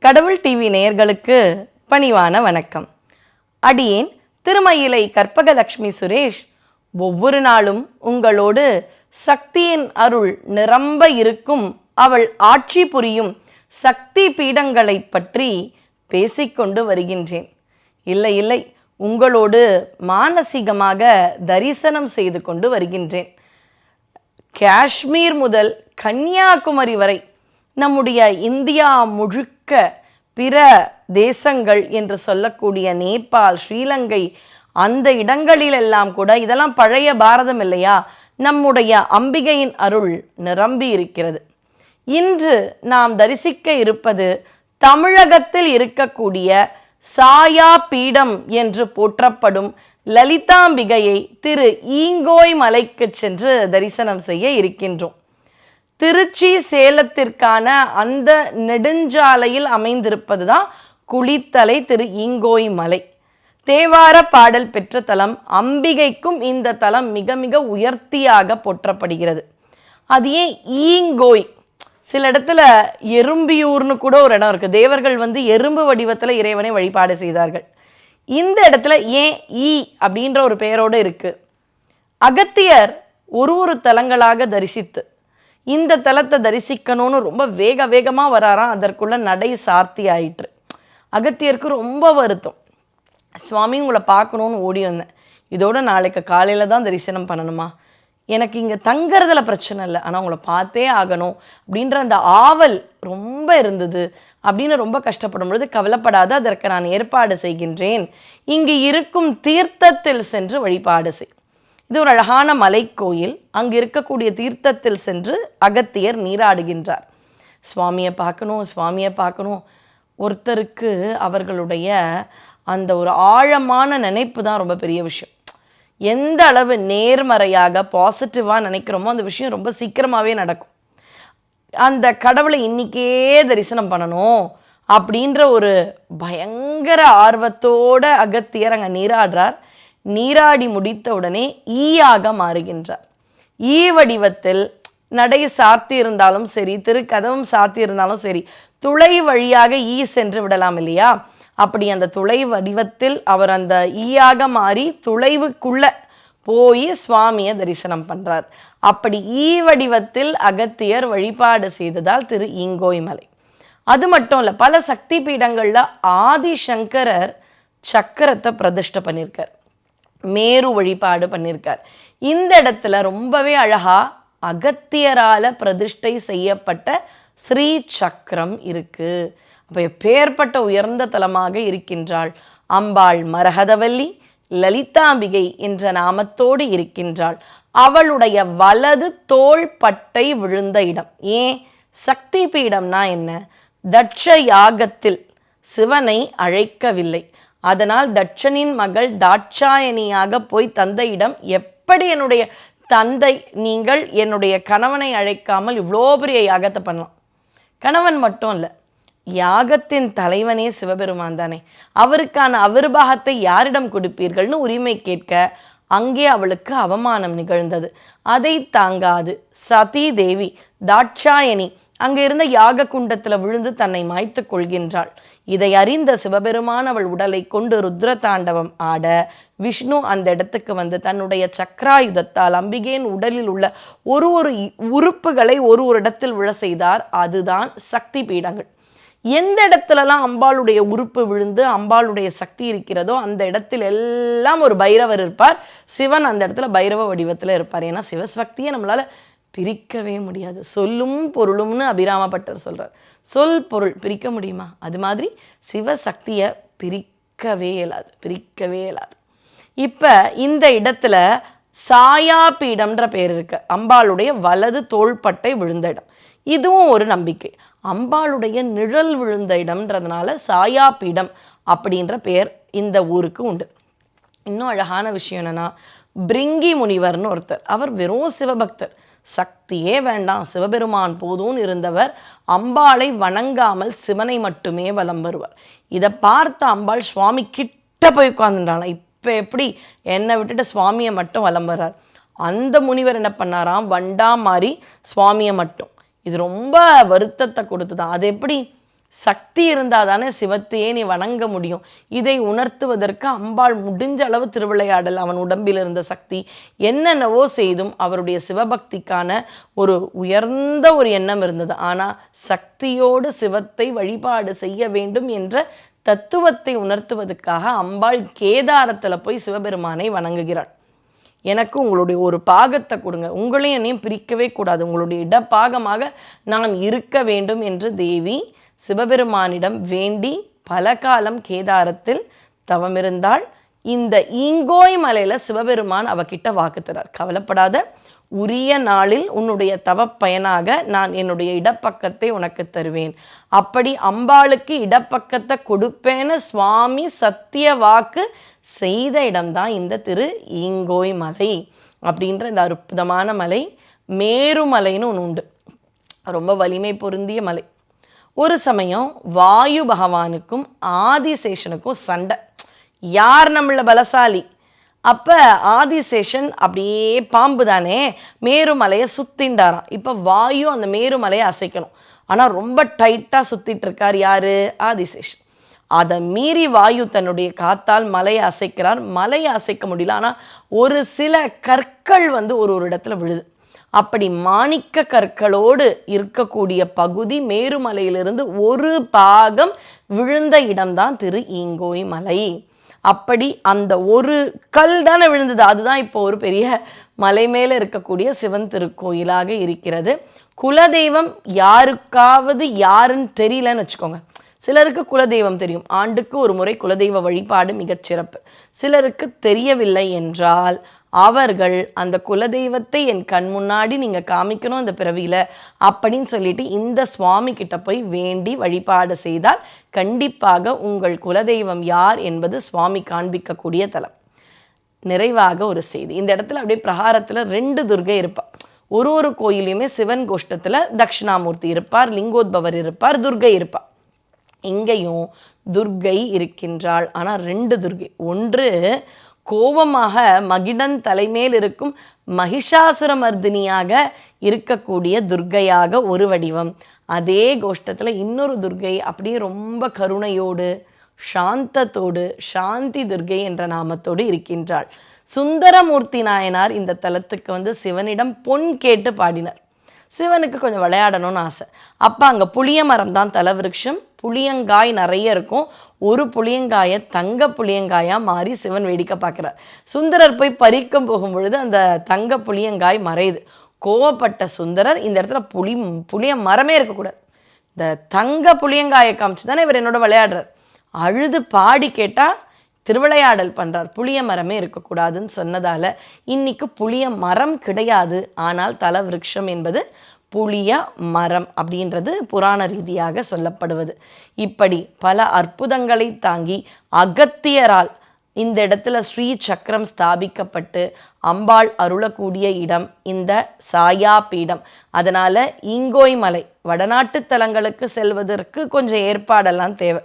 கடவுள் டிவி நேயர்களுக்கு பணிவான வணக்கம். அடியேன் திருமயிலை கற்பகலட்சுமி சுரேஷ் ஒவ்வொரு நாளும் உங்களோடு சக்தியின் அருள் நிரம்ப இருக்கும் அவள் ஆட்சி புரியும் சக்தி பீடங்களைப் பற்றி பேசிக்கொண்டு வருகின்றேன். இல்லை இல்லை உங்களோடு மானசீகமாக தரிசனம் செய்து கொண்டு வருகின்றேன். காஷ்மீர் முதல் கன்னியாகுமரி வரை நம்முடைய இந்தியா முழுக்க பிற தேசங்கள் என்று சொல்லக்கூடிய நேபாள் ஸ்ரீலங்கை அந்த இடங்களிலெல்லாம் கூட இதெல்லாம் பழைய பாரதம் இல்லையா? நம்முடைய அம்பிகையின் அருள் நிரம்பி இருக்கிறது. இன்று நாம் தரிசிக்க இருப்பது தமிழகத்தில் இருக்கக்கூடிய சாயா பீடம் என்று போற்றப்படும் லலிதாம்பிகையை திரு ஈங்கோய் மலைக்கு சென்று தரிசனம் செய்ய இருக்கின்றோம். திருச்சி சேலத்திற்கான அந்த நெடுஞ்சாலையில் அமைந்திருப்பது தான் குளித்தலை திரு ஈங்கோய் மலை. தேவார பாடல் பெற்ற தலம் அம்பிகைக்கும் இந்த தலம் மிக மிக உயர்த்தியாக போற்றப்படுகிறது. அது ஏன் ஈங்கோய்? சில இடத்துல எறும்பியூர்னு கூட ஒரு இடம் இருக்குது தேவர்கள் வந்து எறும்பு வடிவத்தில் இறைவனை வழிபாடு செய்தார்கள். இந்த இடத்துல ஏன் ஈ அப்படின்ற ஒரு பெயரோடு இருக்குது அகத்தியர் ஒரு ஒரு தலங்களாக தரிசித்து இந்த தலத்தை தரிசிக்கணும்னு ரொம்ப வேக வேகமாக வராராம். அதற்குள்ளே நடை சார்த்தி ஆயிற்று. அகத்தியருக்கு ரொம்ப வருத்தம். சுவாமி உங்களை பார்க்கணுன்னு ஓடி வந்தேன். இதோட நாளைக்கு காலையில் தான் தரிசனம் பண்ணணுமா? எனக்கு இங்கே தங்குறதுல பிரச்சனை இல்லை. ஆனால் உங்களை பார்த்தே ஆகணும் அப்படின்ற அந்த ஆவல் ரொம்ப இருந்தது அப்படின்னு ரொம்ப கஷ்டப்படும் பொழுது கவலைப்படாத அதற்கு நான் ஏற்பாடு செய்கின்றேன். இங்கு இருக்கும் தீர்த்தத்தில் சென்று வழிபாடு செய். இது ஒரு அழகான மலைக்கோயில். அங்கு இருக்கக்கூடிய தீர்த்தத்தில் சென்று அகத்தியர் நீராடுகின்றார். சுவாமியை பார்க்கணும் சுவாமியை பார்க்கணும். ஒருத்தருக்கு அவர்களுடைய அந்த ஒரு ஆழமான நினைப்பு தான் ரொம்ப பெரிய விஷயம். எந்த அளவு நேர்மறையாக பாசிட்டிவாக நினைக்கிறோமோ அந்த விஷயம் ரொம்ப சீக்கிரமாகவே நடக்கும். அந்த கடவுளை இன்றைக்கே தரிசனம் பண்ணணும் அப்படின்ற ஒரு பயங்கர ஆர்வத்தோட அகத்தியர் அங்கே நீராடுறார். நீராடி முடித்தவுடனே ஈயாக மாறுகின்றார். ஈ வடிவத்தில் நடை சாத்தி இருந்தாலும் சரி திருக்கதவும் சாத்தி இருந்தாலும் சரி துளை வழியாக ஈ சென்று விடலாம் இல்லையா? அப்படி அந்த துளை வடிவத்தில் அவர் அந்த ஈயாக மாறி துளைவுக்குள்ள போய் சுவாமியை தரிசனம் பண்றார். அப்படி ஈ வடிவத்தில் அகத்தியர் வழிபாடு செய்ததால் திரு இங்கோய் மலை அது மட்டும் இல்லை பல சக்தி பீடங்களில் ஆதிசங்கரர் சக்கரத்தை பிரதிஷ்டை பண்ணியிருக்கார் மேரு வழிபாடு பண்ணியிருக்கார் இந்த இடத்துல ரொம்பவே அழகா அகத்தியரால பிரதிஷ்டை செய்யப்பட்ட ஸ்ரீ சக்கரம் இருக்கு. அப்போ எப்பேற்பட்ட உயர்ந்த தலமாக இருக்கின்றாள்? அம்பாள் மரகதவல்லி லலிதாம்பிகை என்ற நாமத்தோடு இருக்கின்றாள். அவளுடைய வலது தோள் பட்டை விழுந்த இடம். ஏன்? சக்தி பீடம்னா என்ன? தட்ச யாகத்தில் சிவனை அழைக்கவில்லை. அதனால் தட்சனின் மகள் தாட்சாயணியாக போய் தந்தையிடம் எப்படி என்னுடைய தந்தை நீங்கள் என்னுடைய கணவனை அழைக்காமல் இவ்வளோ பெரிய யாகத்தை பண்ணலாம்? கணவன் மட்டும் இல்லை யாகத்தின் தலைவனே சிவபெருமான் தானே. அவருக்கான அவிர்வாகத்தை யாரிடம் கொடுப்பீர்கள்னு உரிமை கேட்க அங்கே அவளுக்கு அவமானம் நிகழ்ந்தது. அதை தாங்காது சதி தேவி தாட்சாயணி அங்கே இருந்த யாக குண்டத்துல விழுந்து தன்னை மாய்த்து கொள்கின்றாள். இதை அறிந்த சிவபெருமான் அவள் உடலை கொண்டு ருத்ர தாண்டவம் ஆட விஷ்ணு அந்த இடத்துக்கு வந்து தன்னுடைய சக்கராயுதத்தால் அம்பிகையின் உடலில் உள்ள ஒரு ஒரு உறுப்புகளை ஒரு ஒரு இடத்தில் விழ செய்தார். அதுதான் சக்தி பீடங்கள். எந்த இடத்துலலாம் அம்பாளுடைய உறுப்பு விழுந்து அம்பாளுடைய சக்தி இருக்கிறதோ அந்த இடத்தில் எல்லாம் ஒரு பைரவர் இருப்பார். சிவன் அந்த இடத்துல பைரவ வடிவத்தில் இருப்பார். ஏன்னா சிவசக்தியை நம்மளால பிரிக்கவே முடியாது. சொல்லும் பொருளும்னு அபிராமப்பட்டர் சொல்கிறார் சொல் பொருள் பிரிக்க முடியுமா? அது மாதிரி சிவசக்தியை பிரிக்கவே இயலாது பிரிக்கவே இயலாது. இப்போ இந்த இடத்துல சாயா பீடம்ன்ற பேர் இருக்கு. அம்பாளுடைய வலது தோள்பட்டை விழுந்த இடம். இதுவும் ஒரு நம்பிக்கை. அம்பாளுடைய நிழல் விழுந்த இடம்ன்றதுனால சாயா பீடம் அப்படின்ற பேர் இந்த ஊருக்கு உண்டு. இன்னும் அழகான விஷயம் என்னன்னா பிரிங்கி முனிவர்னு ஒருத்தர். அவர் வெறும் சிவபக்தர். சக்தியே வேண்டாம். சிவபெருமான் போதும்னு இருந்தவர் அம்பாளை வணங்காமல் சிவனை மட்டுமே வலம் வருவார். இதை பார்த்த அம்பாள் சுவாமி கிட்ட போய் உட்கார்ந்துட்டாளாம். இப்போ எப்படி என்னை விட்டுட்டு சுவாமியை மட்டும் வலம் வர்றார்? அந்த முனிவர் என்ன பண்ணாராம்? வண்டா மாறி சுவாமியை மட்டும். இது ரொம்ப வருத்தத்தை கொடுத்துதான் அது எப்படி? சக்தி இருந்தால் தானே சிவத்தையே நீ வணங்க முடியும். இதை உணர்த்துவதற்கு அம்பாள் முடிஞ்ச அளவு திருவிளையாடல் அவன் உடம்பில் இருந்த சக்தி என்னென்னவோ செய்தும் அவருடைய சிவபக்திக்கான ஒரு உயர்ந்த ஒரு எண்ணம் இருந்தது. ஆனால் சக்தியோடு சிவத்தை வழிபாடு செய்ய வேண்டும் என்ற தத்துவத்தை உணர்த்துவதற்காக அம்பாள் கேதாரத்தில் போய் சிவபெருமானை வணங்குகிறாள். எனக்கு உங்களுடைய ஒரு பாகத்தை கொடுங்க. உங்களையும் என்னையும் பிரிக்கவே கூடாது. உங்களுடைய இடப்பாகமாக நான் இருக்க வேண்டும் என்று தேவி சிவபெருமானிடம் வேண்டி பல காலம் கேதாரத்தில் தவமிருந்தாள். இந்த ஈங்கோய் மலையில் சிவபெருமான் அவகிட்ட வாக்கு தரார். கவலைப்படாத உரிய நாளில் உன்னுடைய தவப்பயனாக நான் என்னுடைய இடப்பக்கத்தை உனக்கு தருவேன். அப்படி அம்பாளுக்கு இடப்பக்கத்தை கொடுப்பேன்னு சுவாமி சத்திய வாக்கு செய்த இடம்தான் இந்த திரு ஈங்கோய் மலை அப்படின்ற இந்த அற்புதமான மலை. மேருமலைன்னு ஒன்று உண்டு. ரொம்ப வலிமை பொருந்திய மலை. ஒரு சமயம் வாயு பகவானுக்கும் ஆதிசேஷனுக்கும் சண்டை. யார் நம்மள பலசாலி? அப்போ ஆதிசேஷன் அப்படியே பாம்பு தானே மேருமலையை சுத்திண்டாராம் இப்போ வாயு அந்த மேருமலையை அசைக்கணும். ஆனால் ரொம்ப டைட்டாக சுத்திட்டு இருக்கார் யாரு? ஆதிசேஷன். அதை மீறி வாயு தன்னுடைய காத்தால் மலையை அசைக்கிறார். மலையை அசைக்க முடியல. ஆனால் ஒரு சில கற்கள் வந்து ஒரு ஒரு இடத்துல விழுது. அப்படி மாணிக்க கற்களோடு இருக்கக்கூடிய பகுதி மேருமலையிலிருந்து ஒரு பாகம் விழுந்த இடம்தான் திரு ஈங்கோய் மலை. அப்படி அந்த ஒரு கல் தானே விழுந்தது. அதுதான் இப்போ ஒரு பெரிய மலை மேலே இருக்கக்கூடிய சிவன் திருக்கோயிலாக இருக்கிறது. குலதெய்வம் யாருக்காவது யாருன்னு தெரியலன்னு வச்சுக்கோங்க. சிலருக்கு குலதெய்வம் தெரியும். ஆண்டுக்கு ஒரு முறை குலதெய்வ வழிபாடு மிகச் சிறப்பு சிலருக்கு தெரியவில்லை என்றால் அவர்கள் அந்த குலதெய்வத்தை என் கண் முன்னாடி நீங்கள் காமிக்கணும் அந்த பிறவியில் அப்படின்னு சொல்லிட்டு இந்த சுவாமி கிட்ட போய் வேண்டி வழிபாடு செய்தால் கண்டிப்பாக உங்கள் குலதெய்வம் யார் என்பது சுவாமி காண்பிக்கக்கூடிய தலம். நிறைவாக ஒரு செய்தி. இந்த இடத்துல அப்படியே பிரகாரத்தில் ரெண்டு துர்கை இருப்பாள் ஒரு ஒரு கோயிலையுமே சிவன் கோஷ்டத்தில் தட்சிணாமூர்த்தி இருப்பார் லிங்கோத்பவர் இருப்பார் துர்கை இருப்பார் இங்கேயும் துர்கை இருக்கின்றாள். ஆனால் ரெண்டு துர்கை. ஒன்று கோபமாக மகிடன் தலைமேல் இருக்கும் மகிஷாசுரமர்தினியாக இருக்கக்கூடிய துர்கையாக ஒரு வடிவம். அதே கோஷ்டத்தில் இன்னொரு துர்கை அப்படியே ரொம்ப கருணையோடு சாந்தத்தோடு சாந்தி துர்கை என்ற நாமத்தோடு இருக்கின்றாள். சுந்தரமூர்த்தி நாயனார் இந்த தலத்துக்கு வந்து சிவனிடம் பொன் கேட்டு பாடினார். சிவனுக்கு கொஞ்சம் விளையாடணும்னு ஆசை. அப்போ அங்கே புளிய மரம் தான் தலவிருஷம். புளியங்காய் நிறைய இருக்கும். ஒரு புளியங்காயை தங்க புளியங்காயாக மாறி சிவன் வேடிக்கை பார்க்குறார். சுந்தரர் போய் பறிக்கம் போகும் பொழுது அந்த தங்க புளியங்காய் மறையுது. கோவப்பட்ட சுந்தரர் இந்த இடத்துல புளி புளிய மரமே இருக்கக்கூடாது. இந்த தங்க புளியங்காயை காமிச்சு தானே இவர் என்னோட விளையாடுறார். அழுது பாடி கேட்டால் திருவிளையாடல் பண்ணுறார் புளிய மரமே இருக்கக்கூடாதுன்னு சொன்னதால் இன்னைக்கு புளிய மரம் கிடையாது. ஆனால் தல விருட்சம் என்பது புளிய மரம் அப்படின்றது புராண ரீதியாக சொல்லப்படுவது. இப்படி பல அற்புதங்களை தாங்கி அகத்தியரால் இந்த இடத்துல ஸ்ரீ சக்கரம் ஸ்தாபிக்கப்பட்டு அம்பாள் அருளக்கூடிய இடம் இந்த சாயா பீடம். அதனால் இங்கோய் மலை வடநாட்டு தலங்களுக்கு செல்வதற்கு கொஞ்சம் ஏற்பாடெல்லாம் தேவை.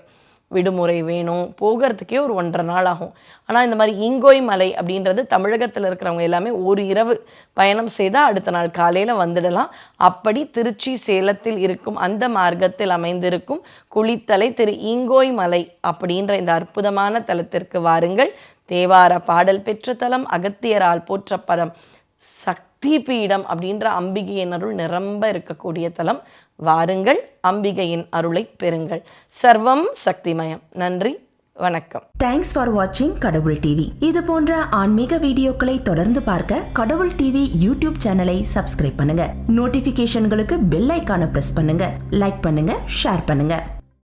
விடுமுறை வேணும். போகிறதுக்கே ஒரு ஒன்றரை நாள் ஆகும். ஆனால் இந்த மாதிரி இங்கோய் மலை அப்படின்றது தமிழகத்தில் இருக்கிறவங்க எல்லாமே ஒரு இரவு பயணம் செய்தால் அடுத்த நாள் காலையில் வந்துடலாம். அப்படி திருச்சி சேலத்தில் இருக்கும் அந்த மார்க்கத்தில் அமைந்திருக்கும் குளித்தலை திரு இங்கோய் மலை அப்படின்ற இந்த அற்புதமான தலத்திற்கு வாருங்கள். தேவார பாடல் பெற்ற தலம் அகத்தியரால் போற்றப்படம் சக்தி பீடம் அப்படின்ற அம்பிகையின் அருள் நிரம்ப இருக்கக்கூடிய தலம். வாருங்கள் அம்பிகையின் அருளை பெறுங்கள். சர்வம் சக்திமயம். நன்றி வணக்கம். தேங்க்ஸ் ஃபார் வாட்சிங் கடவுள் டிவி இது போன்ற ஆன்மீக வீடியோக்களை தொடர்ந்து பார்க்க கடவுள் டிவி யூடியூப் சேனலை சப்ஸ்கிரைப் பண்ணுங்க. நோட்டிபிகேஷன்களுக்கு பெல் ஐக்கான பிரஸ் பண்ணுங்க. லைக் பண்ணுங்க ஷேர் பண்ணுங்க.